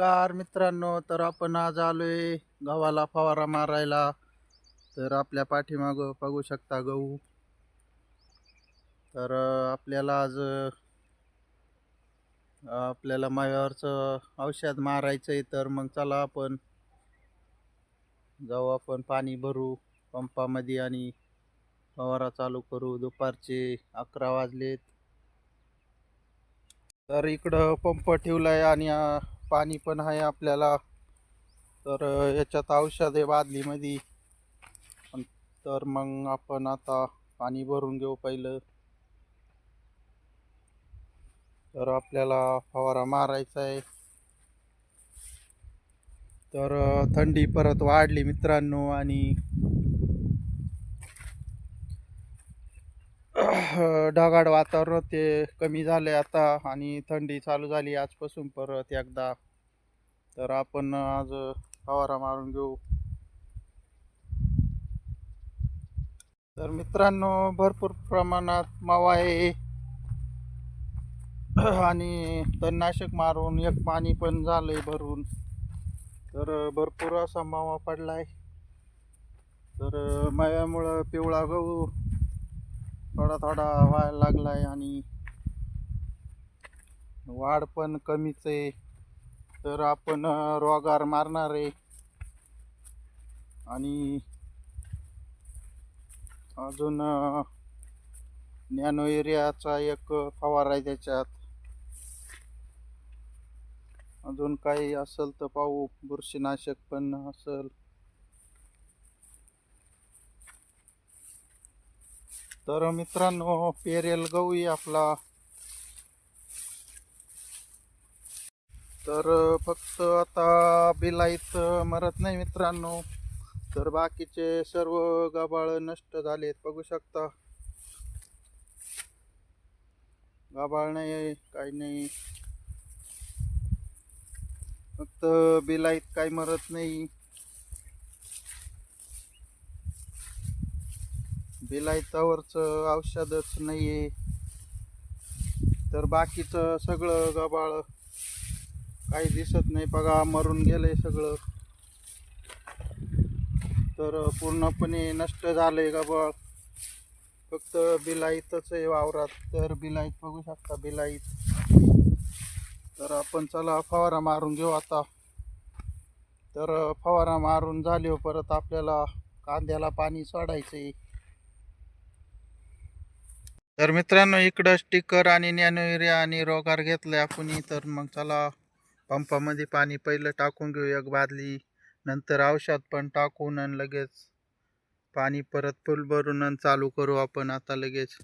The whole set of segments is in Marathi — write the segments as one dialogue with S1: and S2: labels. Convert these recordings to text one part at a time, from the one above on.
S1: नमस्कार मित्रांनो तर आपण आज आलोय गव्हाला फवारा मारायला. तर आपल्या पाठीमागं बघू शकता गहू. तर आपल्याला आज आपल्याला माव्यावरचं औषध मारायचं आहे तर मग चला आपण जाऊ आपण पाणी भरू पंपामध्ये आणि फवारा चालू करू. दुपारचे अकरा वाजलेत. तर इकडं पंप ठेवला आहे आणि पाणी पण आहे आपल्याला. तर याच्यात औषध आहे बादलीमध्ये तर मग आपण आता पाणी भरून घेऊ पहिलं. तर आपल्याला फवारा मारायचा आहे. तर थंडी परत वाढली मित्रांनो आणि ढगाळ वातावरण ते कमी झाले आता आणि थंडी चालू झाली आजपासून परत एकदा. तर आपण आज फवारा मारून घेऊ. तर मित्रांनो भरपूर प्रमाणात मावा आहे. आणि तणनाशक मारून एक पाणी पण झालंय भरून. तर भरपूर असा मावा पडलाय. तर माव्यामुळं पिवळा गहू थोडा थोडा व्हायला लागला आहे आणि वाढ पण कमीच आहे. तर आपण रोगार मारणार आहे. आणि अजून नॅनो एरियाचा एक फवारा आहे त्याच्यात. अजून काही असेल तर पाहू. बुरशीनाशक पण असेल. तर मित्रांनो पेरेल गहू आहे आपला. तर फक्त आता बिलाईत मरत नाही मित्रांनो. तर बाकीचे सर्व गाभाळ नष्ट झालेत बघू शकता. गाभाळ नाही काही नाही. फक्त बिलाईत काही मरत नाही. बिलायतावरचं औषधच नाही आहे तर बाकीचं सगळं गबाळ. काही दिसत नाही बघा मरून गेलंय सगळं. तर पूर्णपणे नष्ट झालंय गबाळ. फक्त बिलाईतच आहे वावरात. तर बिलाईत बघू शकता बिलाईत. तर आपण चला फवारा मारून घेऊ आता. तर फवारा मारून झाले हो परत आपल्याला. कांद्याला पाणी सोडायचं आहे तर मित्रांनो इकडं स्टिकर आणि नॅनो युरिया आणि रोगार घेतलंय आपण तर मग चला पंपामध्ये पाणी पहिलं टाकून घेऊ एक बादली. नंतर औषध पण टाकून आणि लगेच पाणी परत फुल भरून चालू करू आपण आता लगेच.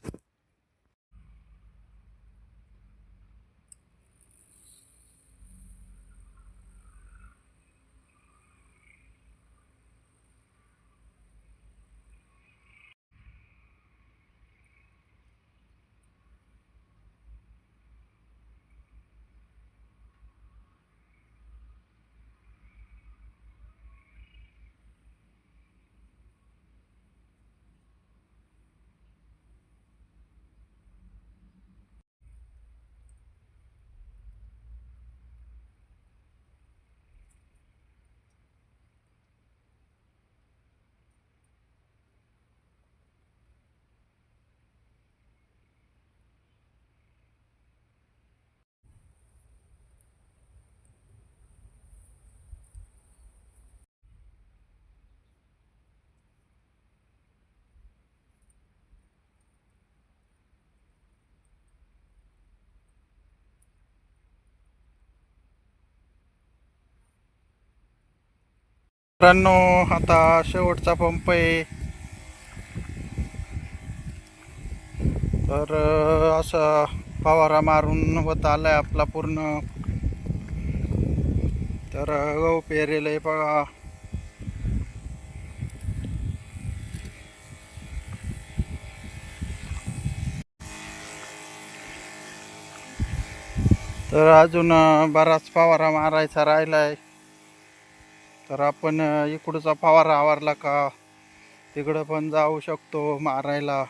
S1: मित्रांनो आता शेवटचा पंप आहे. तर असा फवारा मारून होत आलाय आपला पूर्ण. तर गहू पेरेल आहे बघा. तर अजून बराच फवारा मारायचा राहिलाय. तर आपण इकडचा फवारा आवरला का? तिकडं पण जाऊ शकतो मारायला.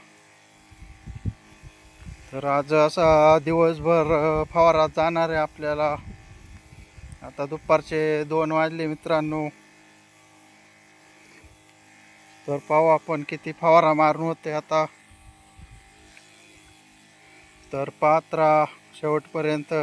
S1: तर आज असा दिवसभर फवारा जाणार आहे आपल्याला. आता दुपारचे दोन वाजले मित्रांनो. तर पाहू आपण किती फवारा मारून होते आता. तर पात्रा शेवटपर्यंत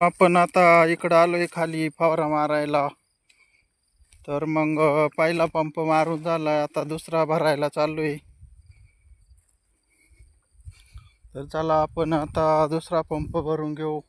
S1: आपण आता इकडं आलोय खाली फवारा मारायला. तर मग पहिला पंप मारून झाला आता दुसरा भरायला चाललोय. तर चला आपण आता दुसरा पंप भरून घेऊ.